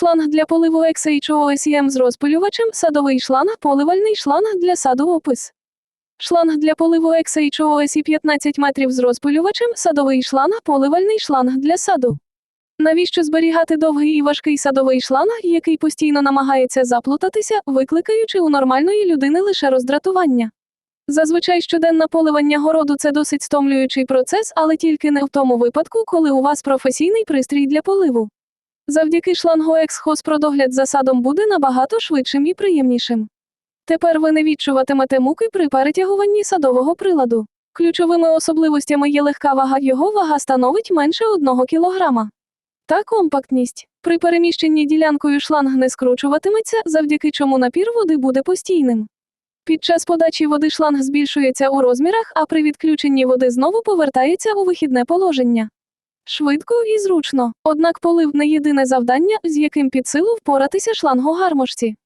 шланг для поливу XHOSM з розпилювачем, садовий шланг, поливальний шланг для саду опис. Шланг для поливу XHOSI 15 метрів з розпилювачем, садовий шланг, поливальний шланг для саду. Навіщо зберігати довгий і важкий садовий шланг, який постійно намагається заплутатися, викликаючи у нормальної людини лише роздратування? Зазвичай щоденне поливання городу це досить стомлюючий процес, але тільки не в тому випадку, коли у вас професійний пристрій для поливу. Завдяки шлангу Ексхозпродогляд за садом буде набагато швидшим і приємнішим. Тепер ви не відчуватимете муки при перетягуванні садового приладу. Ключовими особливостями є легка вага, його вага становить менше 1 кг. Та компактність. При переміщенні ділянкою шланг не скручуватиметься, завдяки чому напір води буде постійним. Під час подачі води шланг збільшується у розмірах, а при відключенні води знову повертається у вихідне положення. Швидко і зручно. Однак полив не єдине завдання, з яким під силу впоратися шлангогармошці.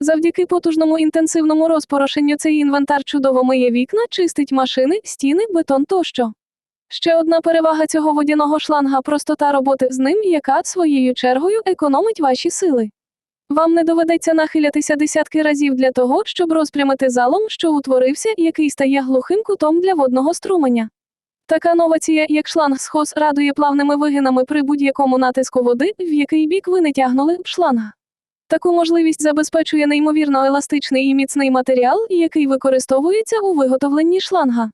Завдяки потужному інтенсивному розпорошенню цей інвентар чудово миє вікна, чистить машини, стіни, бетон тощо. Ще одна перевага цього водяного шланга простота роботи з ним, яка своєю чергою економить ваші сили. Вам не доведеться нахилятися десятки разів для того, щоб розпрямити залом, що утворився, який стає глухим кутом для водного струменя. Така новація, як шланг схоз, радує плавними вигинами при будь-якому натиску води, в який бік ви не тягнули шланга. Таку можливість забезпечує неймовірно еластичний і міцний матеріал, який використовується у виготовленні шланга.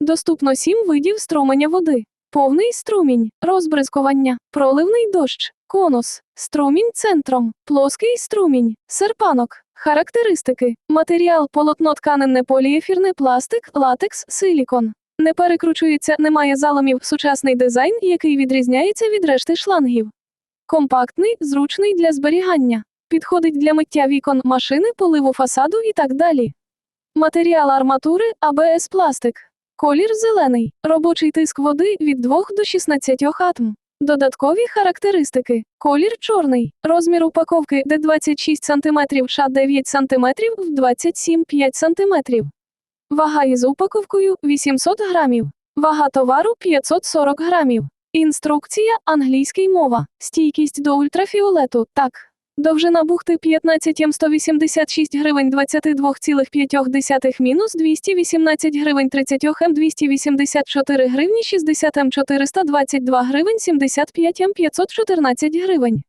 Доступно сім видів струменя води: повний струмінь, розбризкування, проливний дощ, конус, струмінь центром, плоский струмінь, серпанок. Характеристики: матеріал полотно тканинне поліефірне пластик, латекс, силікон. Не перекручується, немає заломів, сучасний дизайн, який відрізняється від решти шлангів. Компактний, зручний для зберігання. Підходить для миття вікон, машини, поливу фасаду і так далі. Матеріал арматури АБС пластик. Колір зелений. Робочий тиск води від 2 до 16 атм. Додаткові характеристики. Колір чорний. Розмір упаковки де 26 см, ша 9 см в 27 5 см. Вага із упаковкою 800 грамів. Вага товару 540 грамів. Інструкція англійський мова. Стійкість до ультрафіолету. Так. Довжина бухти 15 М 186 гривень 22,5 мінус 218 гривень 30 М 284 гривні 60 М 422 гривень 75 М 514 гривень.